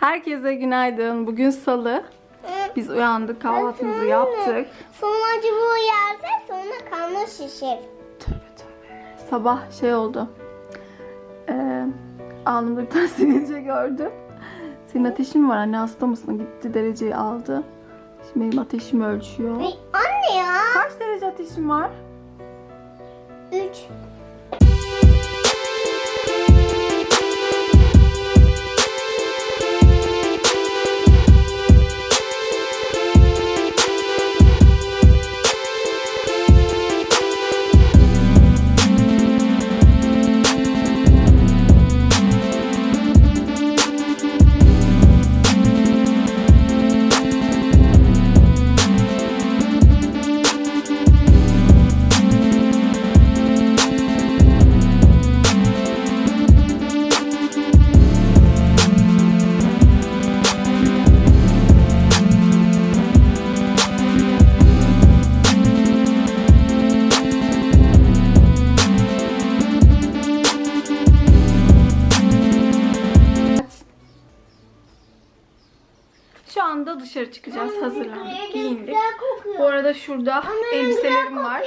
Herkese günaydın. Bugün salı. Biz uyandık, kahvaltımızı yaptık. Sonra bu yerde sonra. Tövbe tövbe. Sabah şey oldu. Ee, alnımda bir tane sivilce gördüm. Senin ateşin mi var anne hasta mısın? Gitti dereceyi aldı. Şimdi benim ateşimi ölçüyor. Anne ya. Kaç derece ateşim var? Üç. Dışarı çıkacağız. Hazırlandık, giyindik. Bu arada şurada elbiselerim var.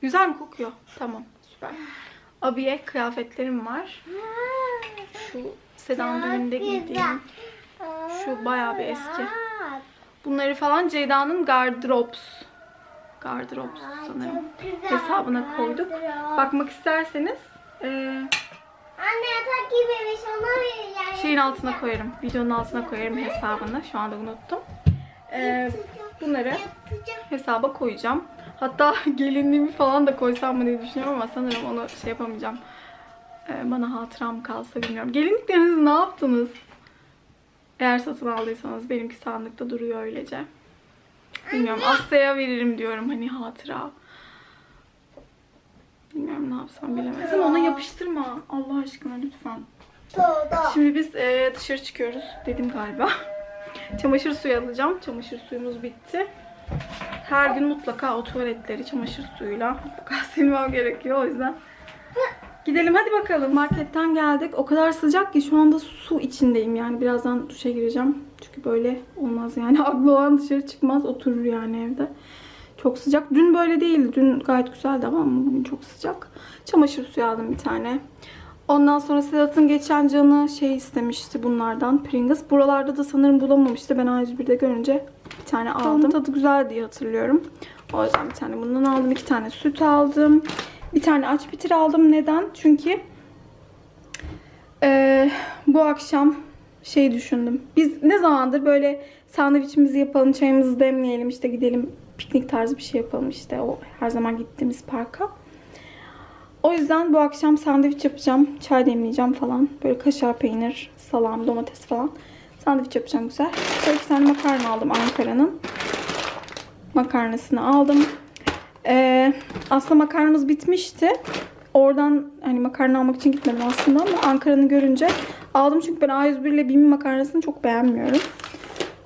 Güzel mi kokuyor? Tamam, süper. Abiye kıyafetlerim var. Şu Sedan düğününde giydiğim. Şu bayağı bir eski. Bunları falan Ceyda'nın gardırops. Gardırops sanırım. Hesabına koyduk. Bakmak isterseniz eee, Anne yatak gibiymiş ona ver yani. şeyin altına koyarım. Videonun altına koyarım hesabını. Şu anda unuttum. Eee, bunları hesaba koyacağım. Hatta gelinliğimi falan da koysam mı diye düşünüyorum ama sanırım onu şey yapamayacağım. Ee, bana hatıram kalsa bilmiyorum. Gelinliklerinizi ne yaptınız? Eğer satın aldıysanız benimki sandıkta duruyor öylece. Bilmiyorum. Asya'ya veririm diyorum hani hatıra. Bilmiyorum ne yapsam bilemedim. Kızım ona yapıştırma. Lütfen. Şimdi biz e, dışarı çıkıyoruz. Dedim galiba. Çamaşır suyu alacağım. Çamaşır suyumuz bitti. Her gün mutlaka o tuvaletleri çamaşır suyuyla mutlaka silmem gerekiyor. O yüzden gidelim hadi bakalım. Marketten geldik. O kadar sıcak ki şu anda su içindeyim. Yani birazdan duşa gireceğim. Çünkü böyle olmaz yani. Aklı olan dışarı çıkmaz. Oturur yani evde. Çok sıcak. Dün böyle değildi. Dün gayet güzeldi ama bugün çok sıcak. Çamaşır suyu aldım bir tane. Ondan sonra Sedat'ın geçen canı şey istemişti bunlardan. Pringles. Buralarda da sanırım bulamamıştı. Ben A101'de görünce bir tane aldım. Tadı güzel diye hatırlıyorum. O yüzden bir tane bundan aldım. iki tane süt aldım. Bir tane aç bitir aldım. Neden? Çünkü eee, bu akşam şey düşündüm. Biz ne zamandır böyle sandviçimizi yapalım, çayımızı demleyelim, işte gidelim piknik tarzı bir şey yapalım işte o her zaman gittiğimiz parka. O yüzden bu akşam sandviç yapacağım. Çay demleyeceğim falan. Böyle kaşar peynir, salam, domates falan. Sandviç yapacağım güzel. Şöyle bir tane makarna aldım Ankara'nın. Makarnasını aldım. Ee, aslında makarnamız bitmişti. Oradan hani makarna almak için gitmedim aslında ama Ankara'nı görünce aldım. Çünkü ben A101 ile BİM makarnasını çok beğenmiyorum.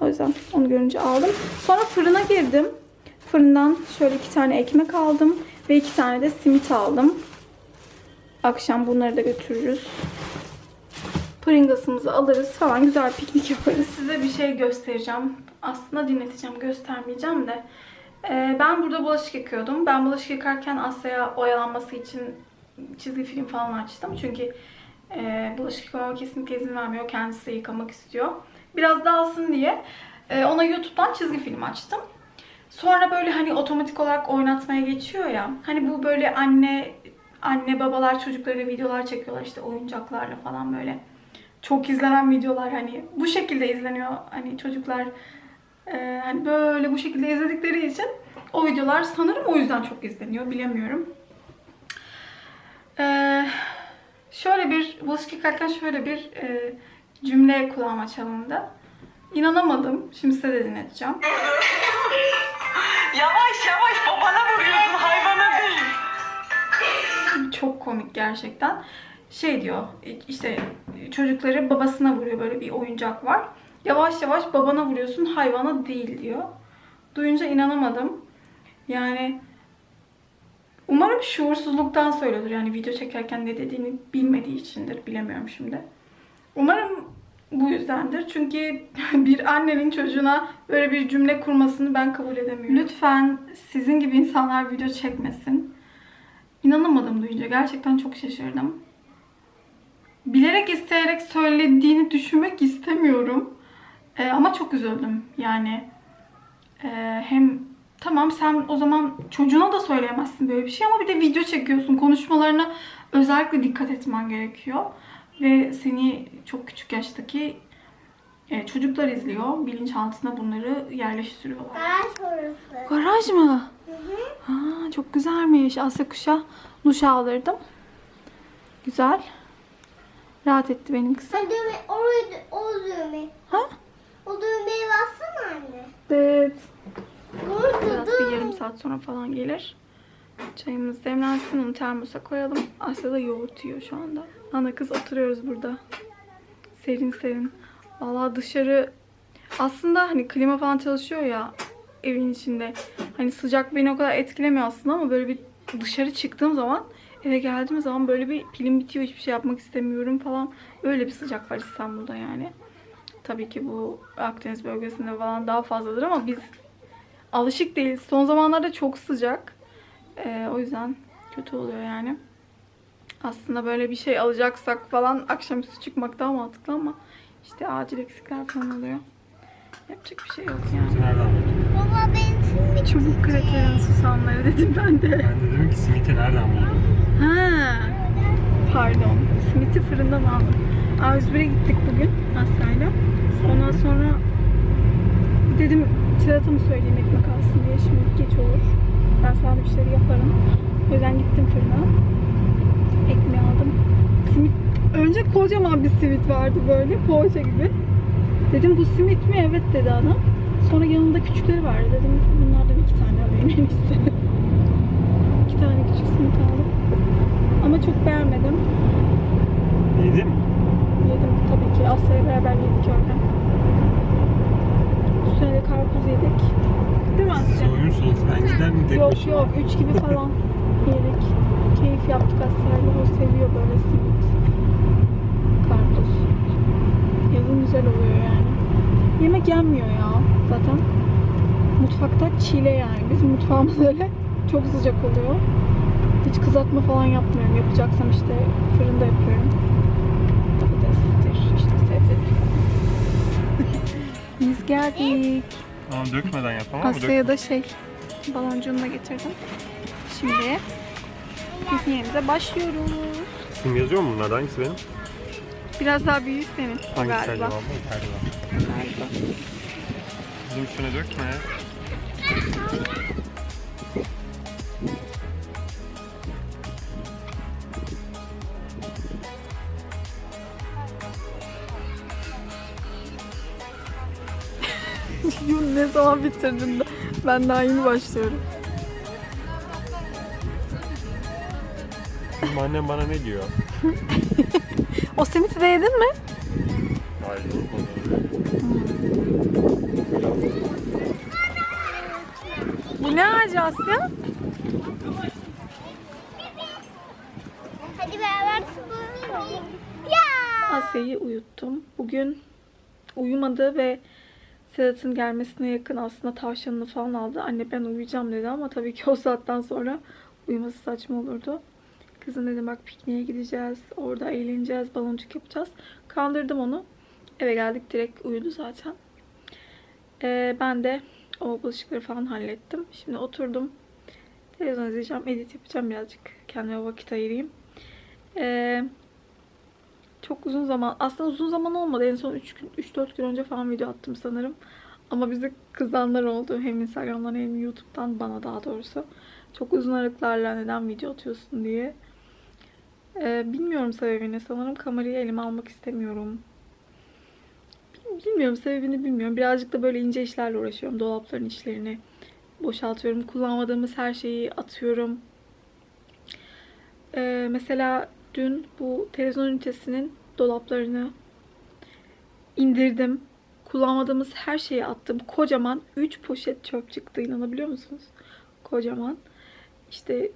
O yüzden onu görünce aldım. Sonra fırına girdim. Fırından şöyle iki tane ekmek aldım. Ve iki tane de simit aldım. Akşam bunları da götürürüz. Pringles'ımızı alırız falan güzel piknik yaparız. Size bir şey göstereceğim. Aslında dinleteceğim, göstermeyeceğim de. Ee, ben burada bulaşık yıkıyordum. Ben bulaşık yıkarken Asya'ya oyalanması için çizgi film falan açtım. Çünkü e, bulaşık yıkamama kesinlikle izin vermiyor. Kendisi yıkamak istiyor. Biraz dağılsın diye e, ona YouTube'dan çizgi film açtım. Sonra böyle hani otomatik olarak oynatmaya geçiyor ya. Hani bu böyle anne anne babalar çocukları videolar çekiyorlar işte oyuncaklarla falan böyle. Çok izlenen videolar hani bu şekilde izleniyor hani çocuklar e, hani böyle bu şekilde izledikleri için o videolar sanırım o yüzden çok izleniyor bilemiyorum. E, şöyle bir bulaşık yıkarken şöyle bir e, cümle kulağıma çalındı. İnanamadım. Şimdi size de dinleteceğim. Yavaş yavaş babana vuruyorsun komik gerçekten. Şey diyor işte çocukları babasına vuruyor böyle bir oyuncak var. Yavaş yavaş babana vuruyorsun hayvana değil diyor. Duyunca inanamadım. Yani umarım şuursuzluktan söylüyordur. Yani video çekerken ne dediğini bilmediği içindir. Bilemiyorum şimdi. Umarım bu yüzdendir. Çünkü bir annenin çocuğuna böyle bir cümle kurmasını ben kabul edemiyorum. Lütfen sizin gibi insanlar video çekmesin. İnanamadım duyunca. Gerçekten çok şaşırdım. Bilerek isteyerek söylediğini düşünmek istemiyorum. Ee, ama çok üzüldüm. Yani ee, hem tamam sen o zaman çocuğuna da söyleyemezsin böyle bir şey ama bir de video çekiyorsun. Konuşmalarına özellikle dikkat etmen gerekiyor. Ve seni çok küçük yaştaki e, çocuklar izliyor. Bilinçaltına bunları yerleştiriyorlar. Garaj orası. Garaj mı? Çok güzelmiş. Asya kuşa duş aldırdım. Güzel. Rahat etti benim kızım. Sen düğme, orayı, o düğme. Ha? O düğmeye bassana anne. Evet. Burada Biraz bir yarım saat sonra falan gelir. Çayımız demlensin, onu termosa koyalım. Asya da yoğurt yiyor şu anda. Ana kız oturuyoruz burada. Serin serin. Vallahi dışarı aslında hani klima falan çalışıyor ya evin içinde. Hani sıcak beni o kadar etkilemiyor aslında ama böyle bir dışarı çıktığım zaman eve geldiğim zaman böyle bir pilim bitiyor hiçbir şey yapmak istemiyorum falan. Öyle bir sıcak var İstanbul'da yani. Tabii ki bu Akdeniz bölgesinde falan daha fazladır ama biz alışık değiliz. Son zamanlarda çok sıcak. Ee, o yüzden kötü oluyor yani. Aslında böyle bir şey alacaksak falan akşamüstü çıkmak daha mantıklı ama işte acil eksikler falan oluyor. Yapacak bir şey yok yani. Nereden buldun? Baba ben şimdi Çubuk krakerin susamları dedim ben de. Ben de dedim ki simiti nereden buldun? Ha. Pardon. Simiti fırından aldım. A101'e gittik bugün Asya'yla. Ondan sonra dedim Tirat'a mı söyleyeyim ekmek alsın diye. Şimdi geç olur. Ben sandviçleri yaparım. O yüzden gittim fırına. Ekmeği aldım. Simit. Önce kocaman bir simit vardı böyle. Poğaça gibi. Dedim bu simit mi? Evet dedi adam. Sonra yanında küçükleri vardı. Dedim en iyisi. iki tane küçük simit aldım. Ama çok beğenmedim. Yedin mi? Yedim tabii ki. Asya'yla beraber yedik öyle. Üstüne de karpuz yedik. Değil mi Asya? Oyun sulası. Ben gider mi tek Yok başına? yok. Üç gibi falan yedik. Keyif yaptık Asya'yla. O seviyor böyle simit. Karpuz. Yazın güzel oluyor yani. Yemek yenmiyor ya zaten. Mutfakta çile yani. Bizim mutfağımız öyle çok sıcak oluyor. Hiç kızartma falan yapmıyorum. Yapacaksam işte fırında yapıyorum. Patatestir, işte sebzedir. Biz geldik. Ama dökmeden yapamam ama Asya'ya da şey baloncuğunu da getirdim. Şimdi pikniğimize başlıyoruz. İsim yazıyor mu bunlarda? Hangisi benim? Biraz daha büyüğü senin Hangisi galiba. Bu galiba. galiba. Bizim üstüne dökme. Yun ne zaman bitirdin de ben daha yeni başlıyorum. Benim annem bana ne diyor? O simiti de yedin mi? Hayır. Bu ne ağacı Asya? Hadi beraber. Ya. Asya'yı uyuttum. Bugün uyumadı ve Sedat'ın gelmesine yakın aslında tavşanını falan aldı. Anne ben uyuyacağım dedi ama tabii ki o saatten sonra uyuması saçma olurdu. Kızım dedim bak pikniğe gideceğiz. Orada eğleneceğiz. Baloncuk yapacağız. Kandırdım onu. Eve geldik direkt uyudu zaten. Ee, ben de o bulaşıkları falan hallettim. Şimdi oturdum. Televizyon izleyeceğim. Edit yapacağım birazcık. Kendime vakit ayırayım. Ee, çok uzun zaman, aslında uzun zaman olmadı. En son 3 gün, 3-4 gün önce falan video attım sanırım. Ama bizi kızanlar oldu. Hem Instagram'dan hem YouTube'dan bana daha doğrusu. Çok uzun aralıklarla neden video atıyorsun diye. Ee, bilmiyorum sebebini. Sanırım kamerayı elime almak istemiyorum. Bil- Bilmiyorum sebebini bilmiyorum. Birazcık da böyle ince işlerle uğraşıyorum. Dolapların içlerini boşaltıyorum. Kullanmadığımız her şeyi atıyorum. Ee, mesela dün bu televizyon ünitesinin dolaplarını indirdim. Kullanmadığımız her şeyi attım. Kocaman 3 poşet çöp çıktı. İnanabiliyor musunuz? Kocaman. İşte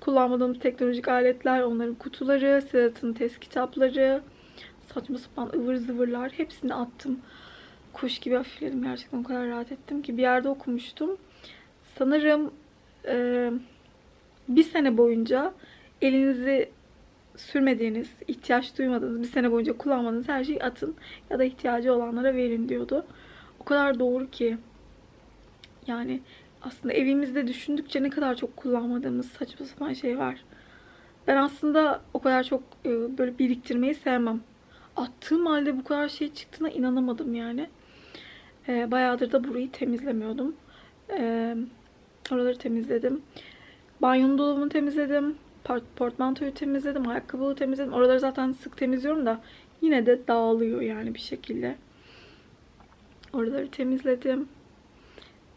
kullanmadığımız teknolojik aletler, onların kutuları, Sedat'ın test kitapları, saçma sapan ıvır zıvırlar hepsini attım. Kuş gibi hafifledim gerçekten o kadar rahat ettim ki bir yerde okumuştum. Sanırım e, bir sene boyunca elinizi sürmediğiniz, ihtiyaç duymadığınız, bir sene boyunca kullanmadığınız her şeyi atın ya da ihtiyacı olanlara verin diyordu. O kadar doğru ki. Yani aslında evimizde düşündükçe ne kadar çok kullanmadığımız saçma sapan şey var. Ben aslında o kadar çok e, böyle biriktirmeyi sevmem. Attığım halde bu kadar şey çıktığına inanamadım yani. E, bayağıdır da burayı temizlemiyordum. E, oraları temizledim. Banyonun dolabını temizledim. Port- portmantoyu temizledim. Ayakkabıyı temizledim. Oraları zaten sık temizliyorum da yine de dağılıyor yani bir şekilde. Oraları temizledim.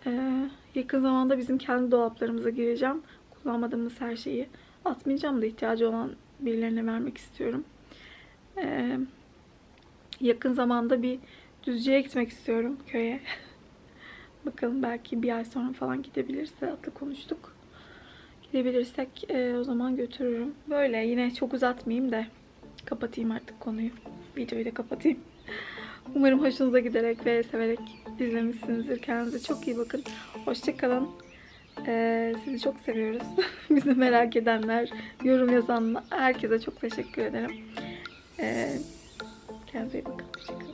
Ee, yakın zamanda bizim kendi dolaplarımıza gireceğim. Kullanmadığımız her şeyi atmayacağım da ihtiyacı olan birilerine vermek istiyorum. Ee, yakın zamanda bir Düzce'ye gitmek istiyorum köye. Bakalım belki bir ay sonra falan gidebiliriz. Sedat'la konuştuk. Gidebilirsek e, o zaman götürürüm. Böyle yine çok uzatmayayım da kapatayım artık konuyu. Videoyu da kapatayım. Umarım hoşunuza giderek ve severek izlemişsinizdir. Kendinize çok iyi bakın. Hoşçakalın. Ee, sizi çok seviyoruz. Bizi merak edenler, yorum yazan herkese çok teşekkür ederim. Ee, kendinize iyi bakın. Hoşçakalın.